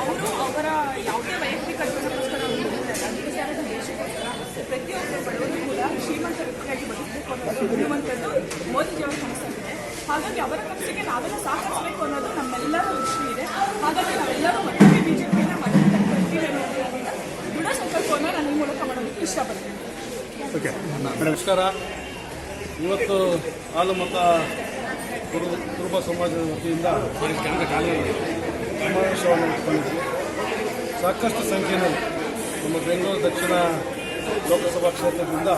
ಅವರು ಅವರ ಯಾವುದೇ ವೈಯಕ್ತಿಕ ಪ್ರತಿಯೊಬ್ಬರು ಬಡವರು ಕೂಡ ಶ್ರೀಮಂತ ವ್ಯಕ್ತಿಯಾಗಿ ಕನಸಾಗಿದೆ ಹಾಗಾಗಿ ಅವರ ಕನಸಿಗೆ ನಾವೆಲ್ಲ ಸಹಕರಿಸಬೇಕು ಅನ್ನೋದು ನಮ್ಮೆಲ್ಲರ ಓಕೆ. ನಮಸ್ಕಾರ. ಇವತ್ತು ಕುರು ಕುರುಬ ಸಮಾಜದ ವತಿಯಿಂದ ಸಮಾವೇಶವನ್ನು ಉತ್ಪಾದಿಸಿ ಸಾಕಷ್ಟು ಸಂಖ್ಯೆಯಲ್ಲಿ ನಮ್ಮ ಬೆಂಗಳೂರು ದಕ್ಷಿಣ ಲೋಕಸಭಾ ಕ್ಷೇತ್ರದಿಂದ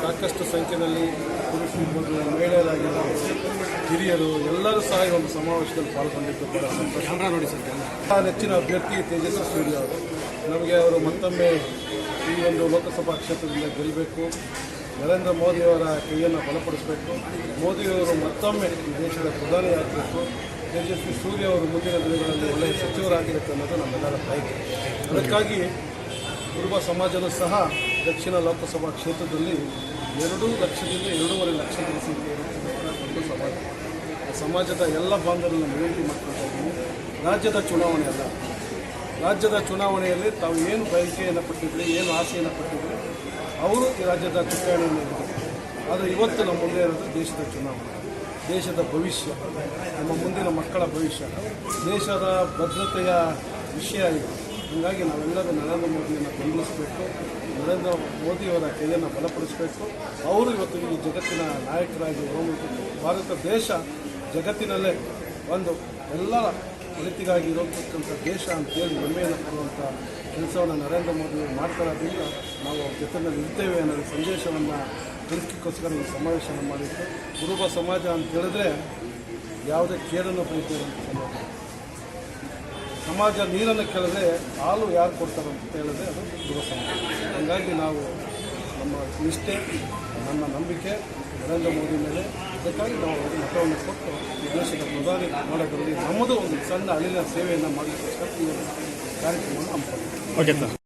ಸಾಕಷ್ಟು ಸಂಖ್ಯೆಯಲ್ಲಿ ಪುರುಷರು ಮಹಿಳೆಯರಾಗಿರ್ಬೋದು ಹಿರಿಯರು ಎಲ್ಲರೂ ಸಹ ಈ ಒಂದು ಸಮಾವೇಶದಲ್ಲಿ ಪಾಲ್ಗೊಂಡಿದ್ದು ಬಹಳ ಸಂತೋಷ. ನೋಡಿ ಸರ್ ನೆಚ್ಚಿನ ಅಭ್ಯರ್ಥಿ ತೇಜಸ್ವಿ ಸೂರ್ಯ ಅವರು. ನಮಗೆ ಅವರು ಮತ್ತೊಮ್ಮೆ ಈ ಒಂದು ಲೋಕಸಭಾ ಕ್ಷೇತ್ರದಿಂದ ಗೆಲ್ಲಬೇಕು. ನರೇಂದ್ರ ಮೋದಿಯವರ ಕೈಯನ್ನು ಬಲಪಡಿಸಬೇಕು. ಮೋದಿಯವರು ಮತ್ತೊಮ್ಮೆ ಈ ದೇಶದ ಪ್ರಧಾನಿಯಾಗಬೇಕು ತೇಜಸ್ವಿ ಸೂರ್ಯ ಅವರು ಮುಂದಿನ ದಿನಗಳಲ್ಲಿ ಒಳ್ಳೆಯ ಸಚಿವರಾಗಿರುತ್ತೆ ಅನ್ನೋದು ನಮ್ಮೆಲ್ಲರ ಬಯಕೆ. ಅದಕ್ಕಾಗಿ ಕುರುಬ ಸಮಾಜದ ಸಹ ದಕ್ಷಿಣ ಲೋಕಸಭಾ ಕ್ಷೇತ್ರದಲ್ಲಿ ಎರಡೂ ಲಕ್ಷದಿಂದ ಎರಡೂವರೆ ಲಕ್ಷ ಒಂದು ಸಮಾಜ. ಸಮಾಜದ ಎಲ್ಲ ಬಾಂಧವರನ್ನು ವಿನಂತಿ ಮಾಡ್ಕೊಳ್ತಾ ರಾಜ್ಯದ ಚುನಾವಣೆ ಅಲ್ಲ. ರಾಜ್ಯದ ಚುನಾವಣೆಯಲ್ಲಿ ತಾವು ಏನು ಬಯಕೆಯನ್ನು ಪಟ್ಟಿದ್ರಿ ಏನು ಆಸೆಯನ್ನು ಪಟ್ಟಿದ್ರಿ ಅವರು ಈ ರಾಜ್ಯದ ಚುನಾವಣೆಯನ್ನು ಆದರೆ ಇವತ್ತು ನಮ್ಮ ಮುಂದೆ ಇರೋದು ದೇಶದ ಚುನಾವಣೆ, ದೇಶದ ಭವಿಷ್ಯ, ನಮ್ಮ ಮುಂದಿನ ಮಕ್ಕಳ ಭವಿಷ್ಯ. ದೇಶದ ಭದ್ರತೆಯ ವಿಷಯ ಇದು. ಹೀಗಾಗಿ ನಾವೆಲ್ಲರೂ ನರೇಂದ್ರ ಮೋದಿಯನ್ನು ಬೆಂಬಲಿಸಬೇಕು, ನರೇಂದ್ರ ಮೋದಿಯವರ ಕೈಯನ್ನು ಬಲಪಡಿಸಬೇಕು. ಅವರು ಇವತ್ತು ಈ ಜಗತ್ತಿನ ನಾಯಕರಾಗಿ ಹೋಗಬೇಕು ಭಾರತ ದೇಶ ಜಗತ್ತಿನಲ್ಲೇ ಒಂದು ಎಲ್ಲ ಒಳಿತಿಗಾಗಿ ಇರೋತಕ್ಕಂಥ ದೇಶ ಅಂತೇಳಿ ಹೆಮ್ಮೆಯನ್ನು ಕೊಡುವಂಥ ಕೆಲಸವನ್ನು ನರೇಂದ್ರ ಮೋದಿ ಅವರು ಮಾಡ್ಕೊಳ್ಳೋದ್ರಿಂದ ನಾವು ಅವ್ರ ಜೊತೆಯಲ್ಲಿ ಇರ್ತೇವೆ ಅನ್ನೋ ಸಂದೇಶವನ್ನು ತಿಳಿಸಲಿಕ್ಕೋಸ್ಕರ ಈ ಸಮಾವೇಶವನ್ನು ಮಾಡಿತ್ತು ಕುರುಬ ಸಮಾಜ ಅಂತ ಹೇಳಿದ್ರೆ ಯಾವುದೇ ಕೇರನ್ನು ಅಂತ ಸಮಾಜ. ಸಮಾಜ ನೀರನ್ನು ಕೇಳಿದ್ರೆ ಹಾಲು ಯಾರು ಕೊಡ್ತಾರಂತ ಹೇಳಿದ್ರೆ ಅದು ಕುರುಬ ಸಮಾಜ. ಹಾಗಾಗಿ ನಾವು ನಮ್ಮ ನಿಷ್ಠೆ, ನಮ್ಮ ನಂಬಿಕೆ, ನರೇಂದ್ರ ಮೋದಿ ಮೇಲೆ. ಅದಕ್ಕಾಗಿ ನಾವು ಅವರಿಗೆ ಮತವನ್ನು ಕೊಟ್ಟು ದೇಶದ ಪ್ರಧಾನಿ ಮಾಡೋದರಲ್ಲಿ ನಮ್ಮದು ಒಂದು ಸಣ್ಣ ಅಳಿನ ಸೇವೆಯನ್ನು ಮಾಡಲಿಕ್ಕೋಸ್ಕರ ಈ ಕಾರ್ಯಕ್ರಮವನ್ನು ಹಮ್ಮಿಕೊಂಡಿದ್ದೀವಿ ಓಕೆ